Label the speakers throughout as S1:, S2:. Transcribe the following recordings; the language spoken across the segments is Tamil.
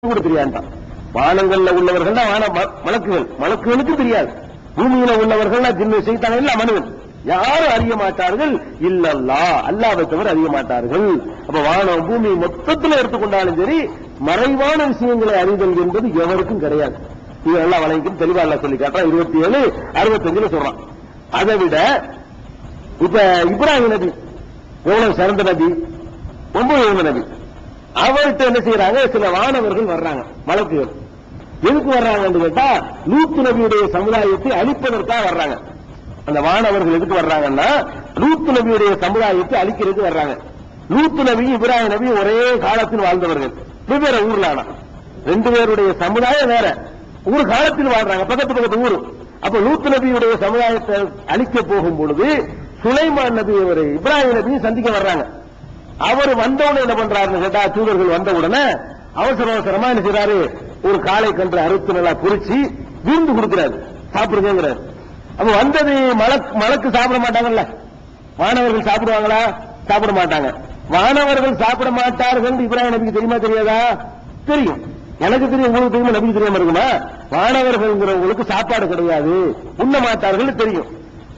S1: கூட தெரியாண்டான் வானங்கள்ல உள்ளவர்கள் வான ம- மலக்குகள். மலக்குகளுக்கு தெரியாது. பூமியில உள்ளவர்கள் ஜின்னு செய்தாங்க இல்ல மனுவன். யாரும் அறிய மாட்டார்கள். இல்லல்லா அல்லாவை தவிர அறிய மாட்டார்கள். அப்ப வானம் பூமி மொத்தத்தில் எடுத்துக்கொண்டாலும் சரி மறைவான விஷயங்களை அறிதல் என்பது எவருக்கும் கிடையாது. இது எல்லாம் வழங்கிக்கும் தெளிவா இல்ல சொல்லி காட்டுறான். இருபத்தி ஏழு அறுபத்தஞ்சுல சொல்றான். அதை விட இப்ப இப்ராஹிம் நபி எவ்வளவு சிறந்த நபி ரொம்ப நபி. அவர்கிட்ட என்ன செய்யறாங்க சில வானவர்கள் வர்றாங்க மலக்குகள் எதுக்கு வர்றாங்கன்னு கேட்டா லூத்து நபியுடைய சமுதாயத்தை அழிப்பதற்காக வர்றாங்க. அந்த வானவர்கள் எதுக்கு வர்றாங்கன்னா லூத்து நபியுடைய சமுதாயத்தை அழிக்கிறதுக்கு வர்றாங்க. லூத்து நபி இப்ராஹிம் நபி ஒரே காலத்தில் வாழ்ந்தவர்கள். வெவ்வேறு ஊர்ல ஆனா. ரெண்டு பேருடைய சமுதாயம் வேற. ஒரு காலத்தில் வாழ்றாங்க பக்கத்து பக்கத்து ஊர். அப்ப லூத்து நபியுடைய சமுதாயத்தை அழிக்க போகும் பொழுது சுலைமான் நபி ஒரு இப்ராஹிம் நபியும் சந்திக்க வர்றாங்க. அவர் வந்தவுடனே என்ன பண்றாருன்னு கேட்டா தூதர்கள் வந்த உடனே அவசர அவசரமா என்ன செய்யறாரு ஒரு காளை கன்று அறுத்து நல்லா பொரிச்சு விருந்து கொடுக்கிறாரு. சாப்பிடுங்கிறாரு அப்ப வந்தது மலக்கு சாப்பிட மாட்டாங்கல்ல? மாணவர்கள் சாப்பிடுவாங்களா? சாப்பிட மாட்டாங்க. மாணவர்கள் சாப்பிட மாட்டார்கள் இப்ராஹிம் நபிக்கு தெரியுமா தெரியாதா? தெரியும். எனக்கு தெரியும் உங்களுக்கு தெரியுமா நபிக்கு தெரியாம இருக்குமா? மாணவர்கள்ங்கிறவங்களுக்கு சாப்பாடு கிடையாது. உண்ண மாட்டார்கள் தெரியும்.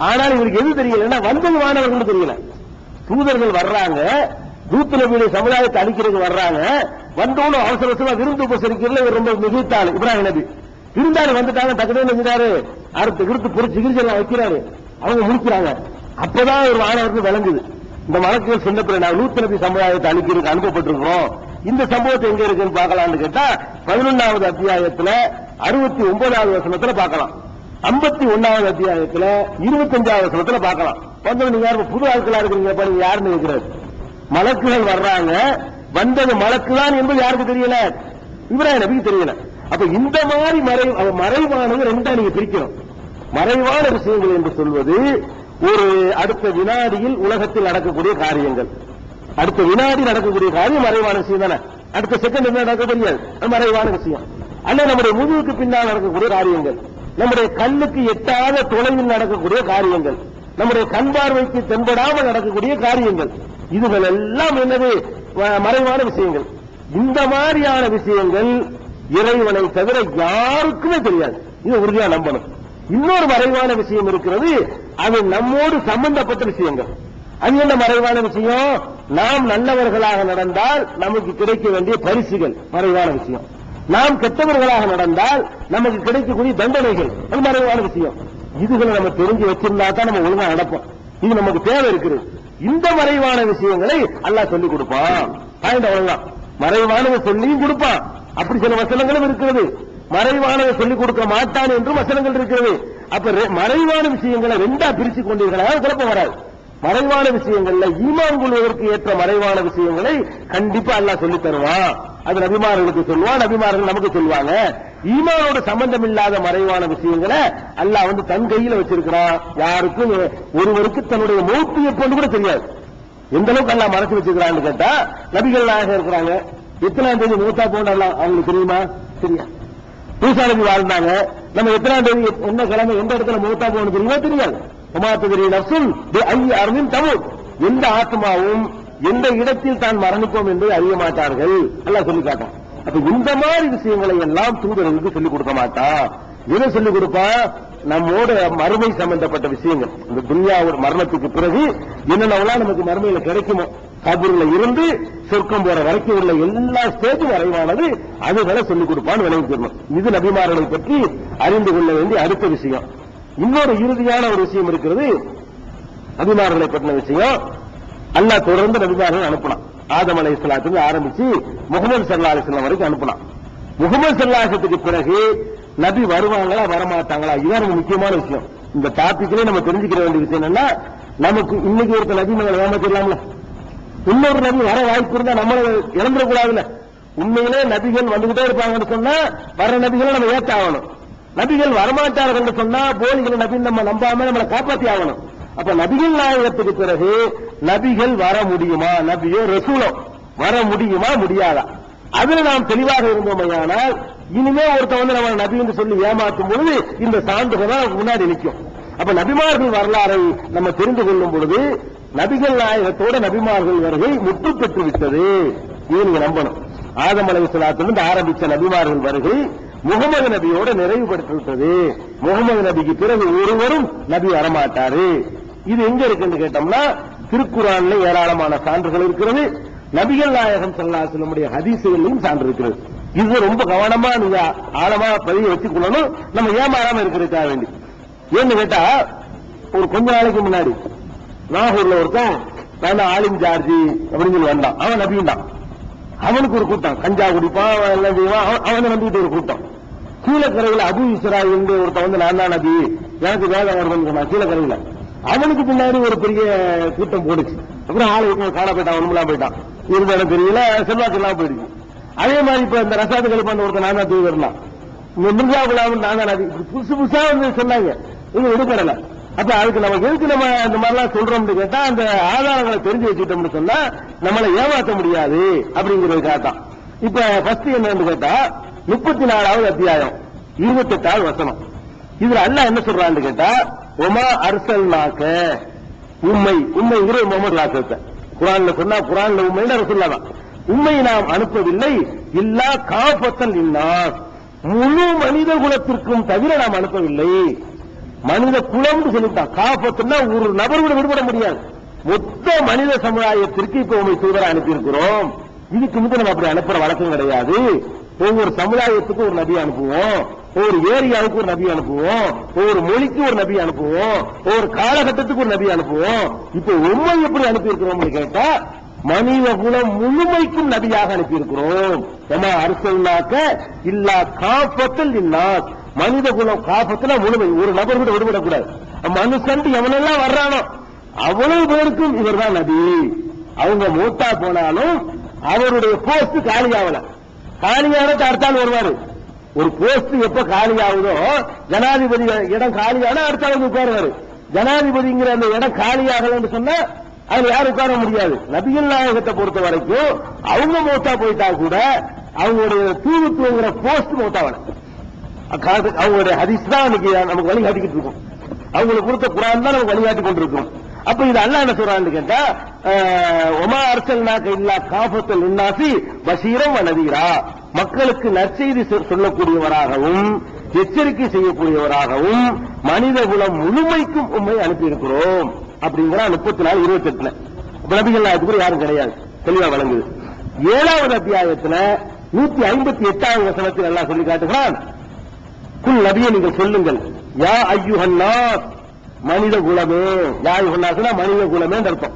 S1: ஆனால் இவருக்கு எது தெரியலன்னா வந்தது மாணவர்கள் தெரியல. தூதர்கள் வர்றாங்க தூத்து நபியுடைய சமுதாயத்தை அழிக்கிறதுக்கு வர்றாங்க. வந்தவனும் அவசர அவசரமா விருந்து உபசரிக்கிறதுல இவர் ரொம்ப மிகுத்தாள். இப்ராஹிம் நபி. விருந்தாளி வந்துட்டாங்க டக்குனு நினைக்கிறாரு அறுத்து விருத்து பொறி சிகிச்சை எல்லாம் வைக்கிறாரு. அவங்க முடிக்கிறாங்க அப்பதான் ஒரு மாணவருக்கு விளங்குது. இந்த வழக்குகள் சொன்ன பிறகு நான் லூத்து நபி சமுதாயத்தை அழிக்கிறதுக்கு அனுப்பப்பட்டிருக்கிறோம். இந்த சம்பவத்தை எங்க இருக்குன்னு பார்க்கலாம்னு கேட்டா பதினொன்னாவது அத்தியாயத்துல அறுபத்தி ஒன்பதாவது வசனத்துல பார்க்கலாம். ஐம்பத்தி ஒன்னாவது அத்தியாயத்துல இருபத்தஞ்சாவது வசனத்துல பார்க்கலாம். வந்தவங்க நீங்க யாரும் புது ஆட்களா இருக்கிறீங்க அப்ப யாருன்னு இருக்கிறாரு மலக்குகள் வர்றாங்க வந்தது மலக்குதான் என்பது யாருக்கு தெரியல? இப்ராஹிம் நபிக்கு தெரியல. அப்ப இந்த மாதிரி மறை மறைவானது ரெண்டா நீங்க பிரிக்கணும். மறைவான விஷயங்கள் என்று சொல்வது ஒரு அடுத்த வினாடியில் உலகத்தில் நடக்கக்கூடிய காரியங்கள். அடுத்த வினாடி நடக்கக்கூடிய காரியம் மறைவான விஷயம் தானே? அடுத்த செகண்ட் என்ன நடக்க தெரியாது அது மறைவான விஷயம். அல்ல நம்முடைய முதுகுக்கு பின்னால் நடக்கக்கூடிய காரியங்கள். நம்முடைய கண்ணுக்கு எட்டாத தொலைவில் நடக்கக்கூடிய காரியங்கள். நம்முடைய கண் பார்வைக்கு தென்படாமல் நடக்கக்கூடிய காரியங்கள். இதுகள் எல்லாம் என்னது மறைவான விஷயங்கள். இந்த மாதிரியான விஷயங்கள் இறைவனை தவிர யாருக்குமே தெரியாது. இது உறுதியா நம்பணும். இன்னொரு மறைவான விஷயம் இருக்கிறது அது நம்மோடு சம்பந்தப்பட்ட விஷயங்கள். அது என்ன மறைவான விஷயம்? நாம் நல்லவர்களாக நடந்தால் நமக்கு கிடைக்க வேண்டிய பரிசுகள். மறைவான விஷயம். நாம் கெட்டவர்களாக நடந்தால் நமக்கு கிடைக்கக்கூடிய தண்டனைகள். அது மறைவான விஷயம். இதுகளை நம்ம தெரிஞ்சு வச்சிருந்தா தான் நம்ம ஒழுங்கா நடப்போம். இது நமக்கு தேவை இருக்குது இந்த மறைவான விஷயங்களை அல்லாஹ் சொல்லிக் கொடுப்பான். பாயிண்ட் அவ்வளவுதான். மறைவானதை சொல்லியும் கொடுப்பான். அப்படி சில வசனங்களும் இருக்கிறது. மறைவானதை சொல்லிக் கொடுக்க மாட்டான் என்றும் வசனங்கள் இருக்கிறது. அப்ப மறைவான விஷயங்களை ரெண்டா பிரிச்சு கொண்டீர்களாக குழப்பம் வராது. மறைவான விஷயங்கள்ல ஈமான் கொள்வதற்கு ஏற்ற மறைவான விஷயங்களை கண்டிப்பா அல்லாஹ் சொல்லித் தருவான். அது நபிமார்களுக்கு சொல்லுவான் நபிமார்கள் நமக்கு சொல்லுவாங்க. ஈமானோட சம்பந்தம் இல்லாத மறைவான விஷயங்களை அல்லாஹ் வந்து தன் கையில வச்சிருக்கிறான். யாருக்கும் ஒருவருக்கு தன்னுடைய மௌத்து எப்போன்னு கூட தெரியாது. எந்த அளவுக்கு அல்லாஹ் மறைச்சு வச்சிருக்கிறான்னு கேட்டா நபிகள் நாயகம் இருக்கிறாங்க. எத்தனாம் தேதி மூத்தா போண்டலாம் அவங்களுக்கு தெரியுமா? தெரியாது. பூசாரதி வாழ்ந்தாங்க. நம்ம எத்தனாம் தேதி என்ன கிழமை எந்த இடத்துல மூத்தா போகணும் தெரியுமா? தெரியாது. உமாத்துகிரி நப்சும் ஐ அருமின் தமிழ் எந்த ஆத்மாவும் எந்த இடத்தில் தான் மரணிப்போம் என்பதை அறிய மாட்டார்கள். அல்ல சொல்லி காட்டான் அப்ப இந்த மாதிரி விஷயங்களை எல்லாம் தூதர்களுக்கு சொல்லிக் கொடுக்க மாட்டான் எதை சொல்லிக் கொடுப்பா? நம்மோட மறுமை சம்பந்தப்பட்ட விஷயங்கள். இந்த துன்யாவோட மரணத்துக்கு பிறகு என்னென்னலாம் நமக்கு மறுமையில கிடைக்குமோ கபூர்ல இருந்து சொர்க்கம் போற வரைக்கும் உள்ள எல்லா ஸ்டேஜும் வரைவானது அதுகளை சொல்லிக் கொடுப்பான்னு விளங்கிக்கணும். இது நபிமார்களை பற்றி அறிந்து கொள்ள வேண்டிய அடுத்த விஷயம். இன்னொரு இறுதியான ஒரு விஷயம் இருக்கிறது. நபிமார்களை பற்றின விஷயம். அல்லாஹ் தொடர்ந்து நபிமார்கள் அனுப்பலாம் ஆதம் அலை இஸ்லாத்துக்கு ஆரம்பிச்சு முகமது சல்லா அலிஸ்லாம் வரைக்கும் அனுப்பலாம் முகமது சல்லாசத்துக்கு பிறகு நபி வருவாங்களா வரமாட்டாங்களா? இதுதான் ரொம்ப முக்கியமான விஷயம். இந்த டாபிக்லயே நம்ம தெரிஞ்சுக்கிற வேண்டிய விஷயம் என்னன்னா நமக்கு இன்னைக்கு ஒருத்த நபி மகளை ஏமாத்திடலாம்ல இன்னொரு நபி வர வாய்ப்பு இருந்தா நம்மள இழந்துடக்கூடாதுல்ல. உண்மையிலே நபிகள் வந்துகிட்டே இருப்பாங்கன்னு சொன்னா வர நபிகளை நம்ம ஏற்ற ஆகணும் நபிகள் வரமாட்டார்கள் சொன்னா போலிகளை நபின்னு நம்ம நம்பாம நம்மளை காப்பாத்தி ஆகணும் அப்ப நபிகள் நாயகத்துக்கு பிறகு நபிகள் வர முடியுமா? நபியோ ரசூலோ. வர முடியுமா? முடியாதா? அதுல நாம் தெளிவாக இருந்தோமையானால் இனிமே ஒருத்தன் வந்து நம்ம நபி என்று சொல்லி ஏமாற்றும் பொழுது இந்த சான்றுகள் தான் முன்னாடி நிற்கும். அப்ப நபிமார்கள் வரலாறை நம்ம தெரிந்து கொள்ளும் பொழுது நபிகள் நாயகத்தோட நபிமார்கள் வருகை முற்று பெற்று விட்டது. இது நீங்க நம்பணும். ஆதம் அலைஹிஸ்ஸலாத்திலிருந்து ஆரம்பிச்ச நபிமார்கள் வருகை முகமது நபியோட நிறைவுபடுத்தி விட்டது முகமது நபிக்கு பிறகு ஒருவரும் நபி வரமாட்டாரு. இது எங்க இருக்குன்னு கேட்டோம்னா திருக்குறான்ல ஏராளமான சான்றுகள் இருக்கிறது. நபிகள் நாயகம் சல்லாசலமுடைய ஹதீசுகளிலும் சான்று இருக்கிறது. இது ரொம்ப கவனமா நீங்க ஆழமா பதிய வச்சுக்கொள்ளணும். நம்ம ஏமாறாம இருக்கிறதுக்காக வேண்டி. ஏன்னு கேட்டா ஒரு கொஞ்ச நாளைக்கு முன்னாடி நாகூர்ல ஒருத்தன் நான் ஆலிம் ஜார்ஜி அப்படின்னு சொல்லி வந்தான். அவன் நபியும் தான். அவனுக்கு ஒரு கூட்டம். கஞ்சா குடிப்பான் அவன் எல்லாம் செய்வான்? அவன் அவனை ஒரு கூட்டம். கீழக்கரையில் அபு என்று ஒருத்தன் வந்து நான் தான் நபி. எனக்கு வேலை வருதுன்னு சொன்னான் கீழக்கரையில். அவனுக்கு பின்னாடி ஒரு பெரிய கூட்டம் போடுச்சு. அப்புறம் ஆள் விட்டு காண போயிட்டான் ஒண்ணுலாம் போயிட்டான். இருந்த இடம் தெரியல செல்வாக்கு எல்லாம் போயிடுச்சு. அதே மாதிரி இப்ப இந்த ரசாது கழிப்பான் ஒருத்தர் நான் தான் இந்த மிருகா குலாம் நான் தான் புதுசு புதுசா வந்து சொன்னாங்க. இது விடுபடல. அப்ப அதுக்கு நம்ம எதுக்கு நம்ம இந்த மாதிரிலாம் சொல்றோம்னு கேட்டா அந்த ஆதாரங்களை தெரிஞ்சு வச்சுட்டோம்னு சொன்னா நம்மளை ஏமாற்ற முடியாது அப்படிங்கிறதுக்காக தான் இப்ப ஃபர்ஸ்ட் என்னன்னு கேட்டா முப்பத்தி நாலாவது அத்தியாயம் இருபத்தெட்டாவது வசனம். இதுல அல்ல என்ன சொல்றான்னு கேட்டா உமா அரசல் நாக்க உண்மை உண்மைங்கிற முகமது லாசத்தை குரான்ல சொன்னா குரான்ல உண்மைன்னு ரசுல்லா தான். உண்மை நாம் அனுப்பவில்லை இல்லா காபத்தன் இன்னாஸ் முழு மனித குலத்திற்கும் தவிர நாம் அனுப்பவில்லை. மனித குலம்னு சொல்லிட்டான் காபத்துனா ஒரு நபர் கூட விடுபட முடியாது. மொத்த மனித சமுதாயத்திற்கு இப்ப உண்மை தூதரை அனுப்பியிருக்கிறோம். இதுக்கு முந்தைய நம்ம அப்படி அனுப்புற வழக்கம் கிடையாது. ஒவ்வொரு சமுதாயத்துக்கும் ஒரு நபி அனுப்புவோம். ஒரு ஏரியாவுக்கு ஒரு நபி அனுப்புவோம் ஒவ்வொரு மொழிக்கு ஒரு நபி அனுப்புவோம் ஒவ்வொரு காலகட்டத்துக்கு ஒரு நபி அனுப்புவோம். இப்ப உண்மை எப்படி அனுப்பியிருக்கிறோம்னு கேட்டா மனித குலம் முழுமைக்கும் நபியாக அனுப்பியிருக்கிறோம். ஏமா அரசாக்க இல்லா காப்பத்தில் இல்லா மனித குலம் காப்பத்துல முழுமை ஒரு நபர் கூட விடுபடக்கூடாது. மனுஷன் எவனெல்லாம் வர்றானோ அவ்வளவு பேருக்கும் இவர்தான் நபி. அவங்க மூத்தா போனாலும் அவருடைய போஸ்ட் காலியாகல. காலியானது அடுத்தாள் வருவாரு. ஒரு போஸ்ட் எப்ப காலியாகுதோ ஜனாதிபதி இடம் காலியான அடுத்த அளவுக்கு உட்காருவாரு. ஜனாதிபதிங்கிற அந்த இடம் காலியாகலன்னு சொன்னா அதுல யாரும் உட்கார முடியாது. நபிகள் நாயகத்தை பொறுத்த வரைக்கும் அவங்க மூத்தா போயிட்டா கூட அவங்களுடைய தூவுத்துவங்கிற போஸ்ட் மூத்தாவல அவங்களுடைய ஹதீஸ் தான் இன்னைக்கு நமக்கு வழிகாட்டிக்கிட்டு இருக்கும். அவங்களுக்கு கொடுத்த குரான் தான் நமக்கு வழிகாட்டி கொண்டிருக்கும். அப்ப இது அல்ல என்ன சொல்றான்னு கேட்டா உமா அரசல் நாக்க இல்லா காபத்தல் இன்னாசி பஷீரம் வனதீரா மக்களுக்கு நற்செய்தி சொ- சொல்லக்கூடியவராகவும் எச்சரிக்கை செய்யக்கூடியவராகவும் மனித குலம் முழுமைக்கும் உண்மை அனுப்பியிருக்கிறோம் அப்படிங்கிற முப்பத்தி நாலு இருபத்தி எட்டுல நபிகள் நாயகத்துக்கு யாரும் கிடையாது. தெளிவா வழங்குது ஏழாவது அத்தியாயத்துல நூத்தி ஐம்பத்தி எட்டாவது வசனத்தில் எல்லாம் சொல்லி காட்டுகிறான். குல் நபியை நீங்கள் சொல்லுங்கள். யா ஐயுஹன்னாஸ். மனித குலமே. யா ஐயுஹன்னாஸ்னா மனித குலமே அர்த்தம்.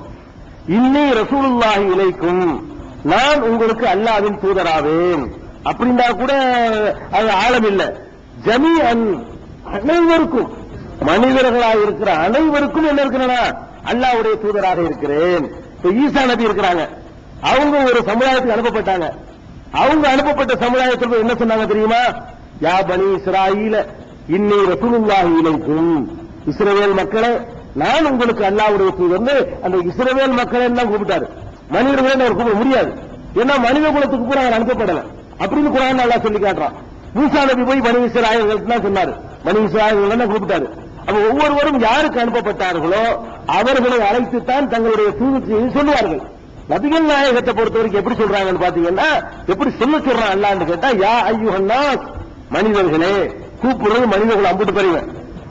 S1: இன்னி ரசூலுல்லாஹி இலைக்கும் நான் உங்களுக்கு அல்லாவின் தூதராவேன். அப்படின்னா கூட அது ஆழம் இல்ல ஜமீஅன் அனைவருக்கும் மனிதர்களாக இருக்கிற அனைவருக்கும் என்ன இருக்கிறனா? அல்லாவுடைய தூதராக இருக்கிறேன். இப்ப ஈசா நபி இருக்கிறாங்க. அவங்க ஒரு சமுதாயத்துக்கு அனுப்பப்பட்டாங்க. அவங்க அனுப்பப்பட்ட சமுதாயத்தில் என்ன சொன்னாங்க தெரியுமா? யா பனி இஸ்ராயில இன்னை ரசூலுல்லாஹி இலைக்கும். இஸ்ரேல் மக்களை நான் உங்களுக்கு அல்லாவுடைய தூதர்னு அந்த இஸ்ரவேல் மக்களை எல்லாம் கூப்பிட்டாரு. மனிதர்களை அவர் கூப்பிட முடியாது. ஏன்னா மனித குலத்துக்கு கூட அவர் அனுப்பப்படலை. அப்படின்னு குரான் நல்லா சொல்லி காட்டுறான். மூசா நபி போய் பனி இஸ்ராயல்களுக்கு தான் சொன்னாரு. பனி இஸ்ராயல்கள் தான் கூப்பிட்டாரு? அப்ப ஒவ்வொருவரும் யாருக்கு அனுப்பப்பட்டார்களோ அவர்களை அழைத்துத்தான் தங்களுடைய தூதுக்கு சொல்லுவார்கள். நபிகள் நாயகத்தை பொறுத்த வரைக்கும் எப்படி சொல்றாங்கன்னு பாத்தீங்கன்னா எப்படி சொல்ல சொல்றான் அல்லான்னு கேட்டா யா ஐயுஹன்னாஸ் மனிதர்களே கூப்பிடுறது மனிதர்கள் அம்புட்டு போறீங்க.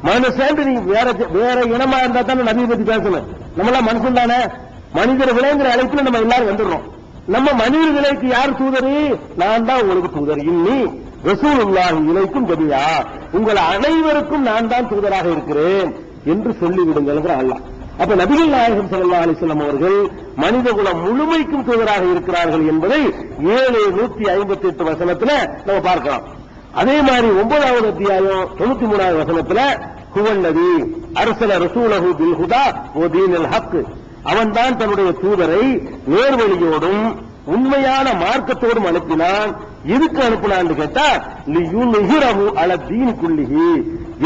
S1: மனுஷன் நீங்க வேற வேற இனமா இருந்தா தானே நபியை பத்தி பேசணும். நம்மளாம் மனுஷன் தானே மனிதர்களேங்கிற அழைப்புல நம்ம எல்லாரும் வந்துடுறோம். நம்ம மனிதர்களுக்கு யார் தூதரு? நான் தான் உங்களுக்கு தூதர். இன்னி ரசூலுல்லாஹி இலைக்கும் கதியா உங்கள் அனைவருக்கும் நான் தான் தூதராக இருக்கிறேன் என்று சொல்லிவிடுங்கள் அல்லாஹ். அப்ப நபிகள் நாயகம் சல்லா அலிஸ்லாம் அவர்கள் மனித குலம் முழுமைக்கும் தூதராக இருக்கிறார்கள் என்பதை ஏழு நூத்தி ஐம்பத்தி எட்டு வசனத்துல நம்ம பார்க்கலாம். அதே மாதிரி ஒன்பதாவது அத்தியாயம் தொண்ணூத்தி மூணாவது வசனத்துல ஹுவல்லதி அரசல ரசூலஹு பில் ஹுதா ஓ தீனல் ஹக் அவன்தான் தன்னுடைய தூதரை நேர்வழியோடும் உண்மையான மார்க்கத்தோடும் அனுப்பினான். எதுக்கு அனுப்பினான்னு கேட்டா லியுல்ஹிரஹு அல தீன் குள்ளிகி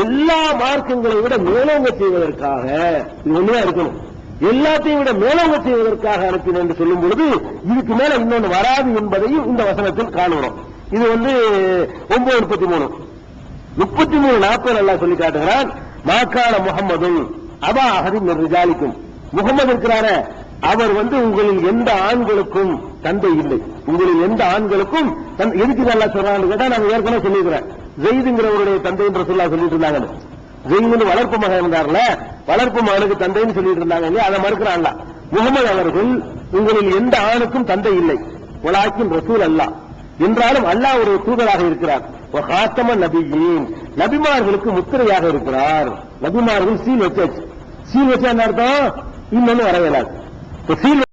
S1: எல்லா மார்க்கங்களை விட மேலோங்க செய்வதற்காக இது ஒண்ணுதான் இருக்கணும். எல்லாத்தையும் விட மேலோங்க செய்வதற்காக அனுப்பினேன் என்று சொல்லும் பொழுது இதுக்கு மேல இன்னொன்னு வராது என்பதையும் இந்த வசனத்தில் காணுகிறோம். இது வந்து ஒன்பது முப்பத்தி மூணு. முப்பத்தி மூணு நாற்பது நல்லா சொல்லி காட்டுகிறான். மாக்கான முகம்மதும் அபா அகதி ரிஜாலிக்கும். முகமது இருக்கிறார அவர் வந்து உங்களில் எந்த ஆண்களுக்கும் தந்தை இல்லை. உங்களில் எந்த ஆண்களுக்கும் தன் எதுக்கு நல்லா சொல்றாங்கன்னு கேட்டா நாங்க ஏற்கனவே சொல்லியிருக்கிறேன் ஜெயிதுங்கிறவருடைய தந்தை என்று சொல்லா சொல்லிட்டு இருந்தாங்க. ஜெயிதுன்னு வளர்ப்பு மகன் இருந்தார்ல வளர்ப்பு மகனுக்கு தந்தைன்னு சொல்லிட்டு இருந்தாங்க இல்லையா? அதை மறுக்கிறான்ல. முகமது அவர்கள் உங்களில் எந்த ஆணுக்கும் தந்தை இல்லை. உலாக்கின் ரசூல் அல்லாஹ். என்றாலும் அல்லாஹ் ஒரு தூதராக இருக்கிறார். காத்தம நபியின். நபிமார்களுக்கு முத்திரையாக இருக்கிறார். நபிமார்கள் சீல் வச்சாச்சு. சீல் வச்சா என்ன அர்த்தம்? இன்னொன்னு வர இயலாது இப்ப சீல்